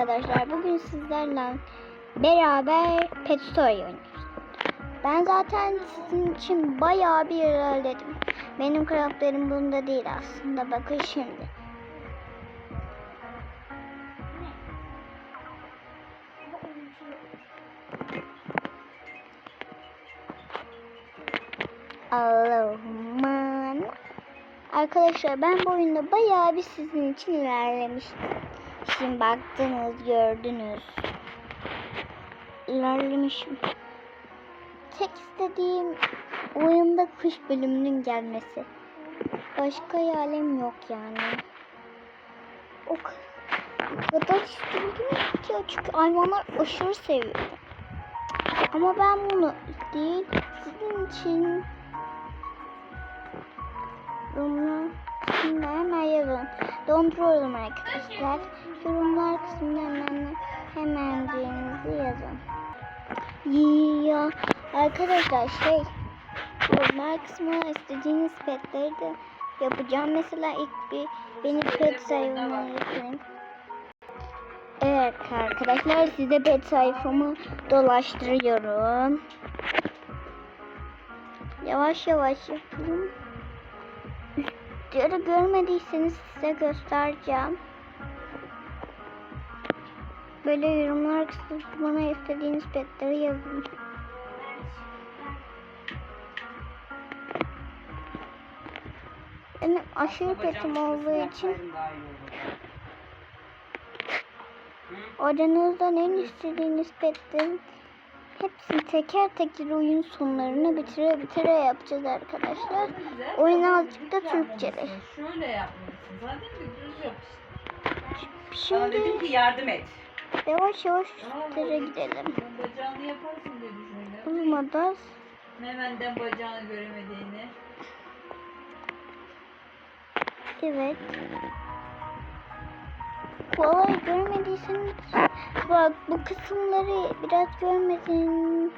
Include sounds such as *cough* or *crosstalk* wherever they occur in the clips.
arkadaşlar. Bugün sizlerle beraber Pet Story oynuyoruz. Ben zaten sizin için bayağı bir ilerledim. Benim karakterim bunda değil aslında. Bakın şimdi. Allah'ım. Arkadaşlar ben bu oyunda bayağı bir sizin için ilerlemiştim. Şimdi baktınız, gördünüz. İlerlemişim. Tek istediğim oyunda kış bölümünün gelmesi. Başka hayalim yok yani. O ka- kadar istiyorum ki çünkü hayvanlar aşırı seviyorum. Ama ben bunu değil sizin için kısmında hemen yazın. Donduruyorum arkadaşlar. Yorumlar kısmında hemen hemenciğinizi yazın. Ya arkadaşlar şey yorumlar kısmına istediğiniz petleri de yapacağım. Mesela ilk bir benim pet sayfama yazayım. Evet arkadaşlar size pet sayfamı dolaştırıyorum. Yavaş yavaş yapayım. Üstleri görmediyseniz size göstereceğim. Böyle yorumlar kısmına bana istediğiniz petleri yazın. Benim aşırı petim olduğu için Aranızdan en istediğiniz petlerin hepsini teker teker oyun sonlarını bitire bitire yapacağız arkadaşlar. Oyun azıcık da Türkçe'de. Şöyle yapmalısın. Zaten bir yap. Şimdi Sana dedim ki yardım et. yavaş yavaş üstlere gidelim. Bacağını yaparsın diye düşündüm. Olmadan Hemen bacağını göremediğini. evet. Kolay görmediyseniz bak bu kısımları biraz görmedin.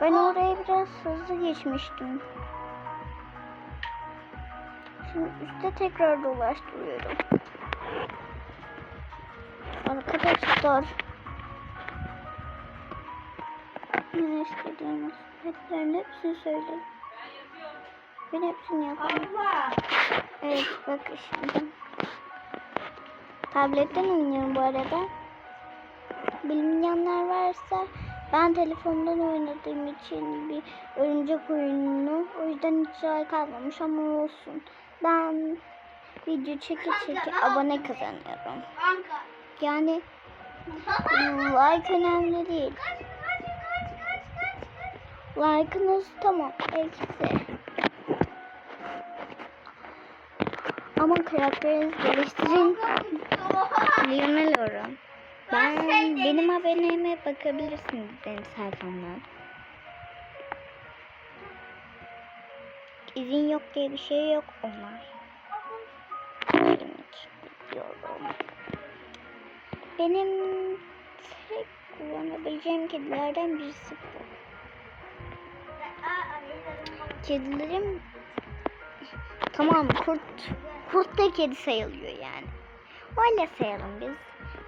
Ben oraya biraz hızlı geçmiştim. Şimdi üstte tekrar dolaştırıyorum. Arkadaşlar. Ne istediğiniz petlerin hepsini söyleyin. Ben hepsini yaparım. Evet bak şimdi. Tabletten oynuyorum bu arada. Bilmeyenler varsa ben telefondan oynadığım için bir örümcek oyununu o yüzden hiç like kalmamış ama olsun. Ben video çeke çeke abone kazanıyorum. Yani like önemli değil. Like'ınız tamam eksi. Ama karakterinizi geliştirin. Lionel Oran. Ben benim abonelerime bakabilirsiniz benim sayfamdan. İzin yok diye bir şey yok onlar. Benim tek kullanabileceğim kedilerden birisi bu. Kedilerim tamam kurt kurt da kedi sayılıyor yani. Öyle sayalım biz.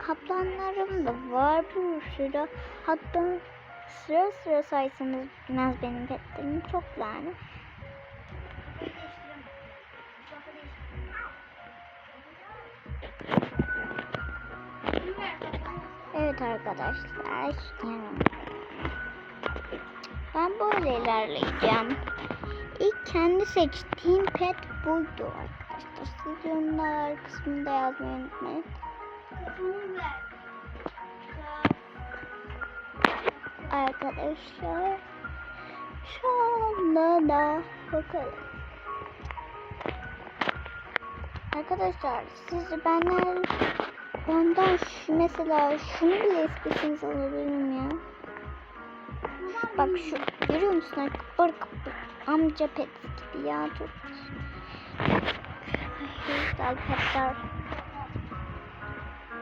Kaplanlarım da var bir sürü. Hatta sıra sıra saysanız bitmez benim petlerim çok yani. Evet arkadaşlar. Ben böyle ilerleyeceğim. İlk kendi seçtiğim pet buydu arkadaşlar. Yorumlar kısmında yazmayı unutmayın. Arkadaşlar şu anda da bakalım. Arkadaşlar siz benden ondan şu, mesela şunu bile isteseniz alabilirim ya. Bak şu görüyor musun? Kıpır kıpır amca pet gibi ya çok güzel petler.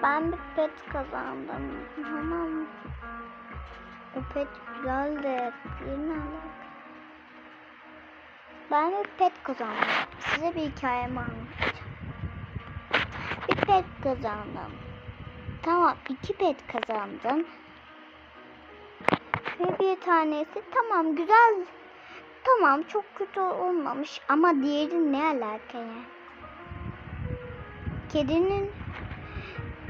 Ben bir pet kazandım. Tamam? O pet güzel de alak. Ben bir pet kazandım. Size bir hikayemi anlatacağım. Bir pet kazandım. Tamam iki pet kazandın. Ve bir tanesi tamam güzel. Tamam çok kötü olmamış ama diğeri ne alaka ya? Kedinin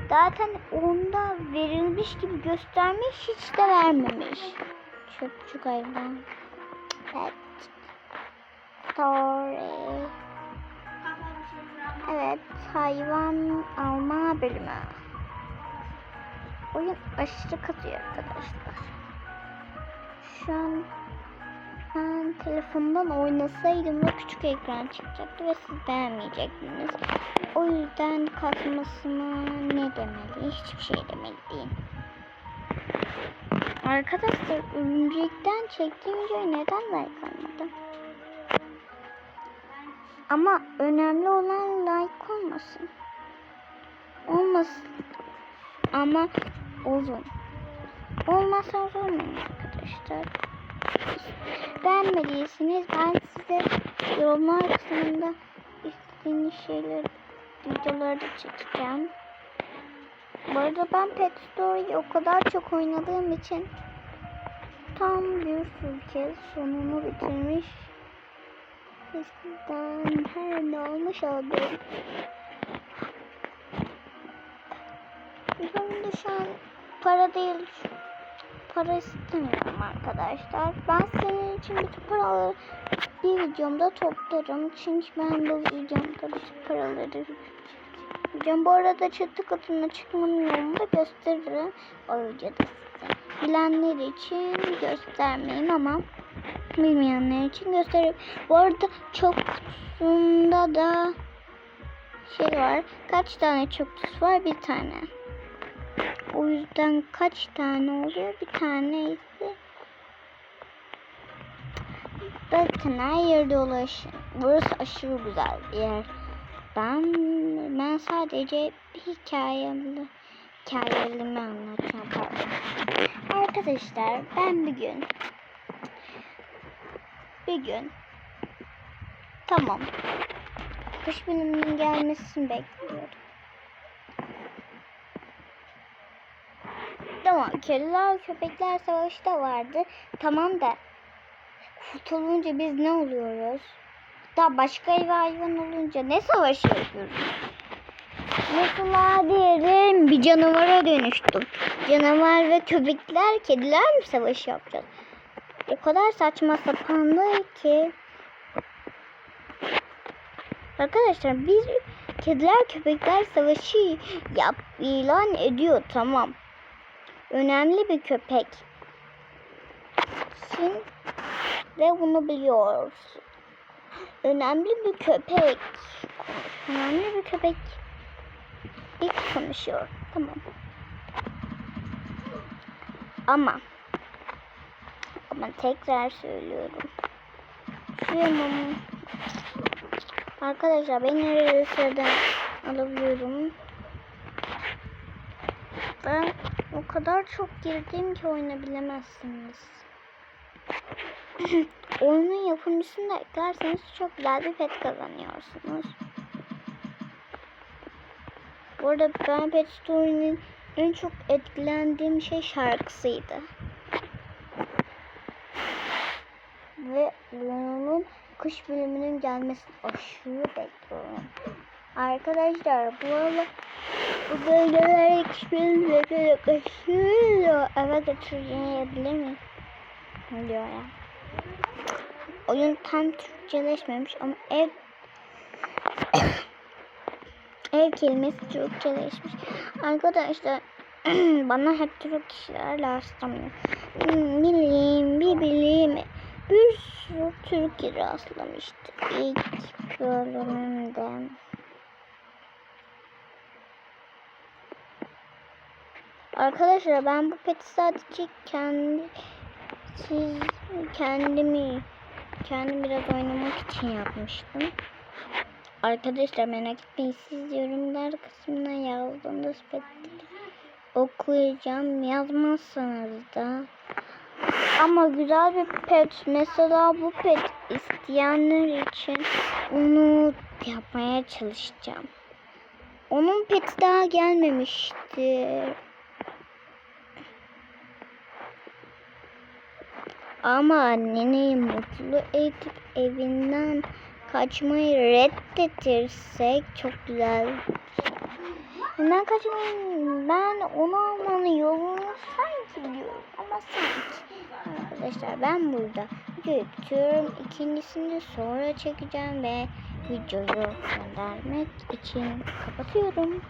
zaten onda verilmiş gibi göstermiş hiç de vermemiş. Çöpçük hayvan. Evet. Story. Evet, hayvan alma bölümü. Oyun aşırı katıyor arkadaşlar. Şu an ben telefondan oynasaydım da küçük ekran çıkacaktı ve siz beğenmeyecektiniz. O yüzden kasmasına ne demeli? Hiçbir şey demeli değil. Arkadaşlar örümcekten çektiğim videoya neden like almadım? Ama önemli olan like olmasın. Olmasın. Ama uzun. Olmazsa olmayın arkadaşlar. Beğenmediyseniz ben size yorumlar kısmında istediğiniz şeyler videoları da çekeceğim. Bu arada ben Pet Story'yi o kadar çok oynadığım için tam bir sürü kez sonunu bitirmiş sizden her ne olmuş oldum. Üzerinde şu an para değil, para istemiyorum arkadaşlar. Ben senin için bütün paraları bir videomda toplarım. Çünkü ben bu videomda bütün paraları Hocam bu arada çatı katına çıkmanın yolunu da gösteririm o videoda size. Bilenler için göstermeyeyim ama bilmeyenler için gösteririm. Bu arada çok kutusunda da şey var. Kaç tane çok kutusu var? Bir tane. O yüzden kaç tane oluyor? Bir tane ise Bakın her yerde dolaşın. Burası aşırı güzel bir yer. Ben ben sadece bir hikayemi hikayelerimi anlatacağım. Pardon. Arkadaşlar ben bir gün bir gün tamam kış bölümünün gelmesini bekliyorum. Tamam kediler köpekler savaşı da vardı. Tamam da kurt olunca biz ne oluyoruz? Daha başka ev hayvan olunca ne savaşı yapıyoruz? Mesela diyelim bir canavara dönüştüm. Canavar ve köpekler, kediler mi savaşı yapacağız? O kadar saçma sapandı ki. Arkadaşlar biz kediler köpekler savaşı yap ilan ediyor tamam. Önemli bir köpek. Sin ve bunu biliyoruz. Önemli bir köpek. Önemli bir köpek. İlk konuşuyor. Tamam. Ama ama tekrar söylüyorum. Şuramın Arkadaşlar ben sıradan alabiliyorum. Ben o kadar çok girdim ki oyuna bilemezsiniz. *clears throat* Oyunun yapımcısını da eklerseniz çok güzel bir pet kazanıyorsunuz. Bu arada ben Pet Story'nin en çok etkilendiğim şey şarkısıydı. Ve oyunun kış bölümünün gelmesini aşırı bekliyorum. Arkadaşlar bu arada bu bölgeler kış bölümlerine yaklaşıyor. Eve götürmeyebilir miyim? Diyor ya. Oyun tam Türkçeleşmemiş ama ev *coughs* ev kelimesi Türkçeleşmiş. Arkadaşlar *clears throat* bana hep Türk kişiler rastlamıyor. Bileyim, bir bileyim. Bir sürü Türk rastlamıştı ilk bölümümde. Arkadaşlar ben bu peti sadece kendi siz kendimi kendim biraz oynamak için yapmıştım. Arkadaşlar merak etmeyin siz yorumlar kısmına yazdığınız petleri okuyacağım. Yazmazsanız da ama güzel bir pet mesela bu pet isteyenler için onu yapmaya çalışacağım. Onun peti daha gelmemişti. Ama anneni mutlu edip evinden kaçmayı reddetirsek çok güzel. Neden kaçmayın? Ben onu almanın yolunu sanki biliyorum ama sanki. Arkadaşlar ben burada videoyu bitiriyorum. İkincisini sonra çekeceğim ve videoyu göndermek için kapatıyorum.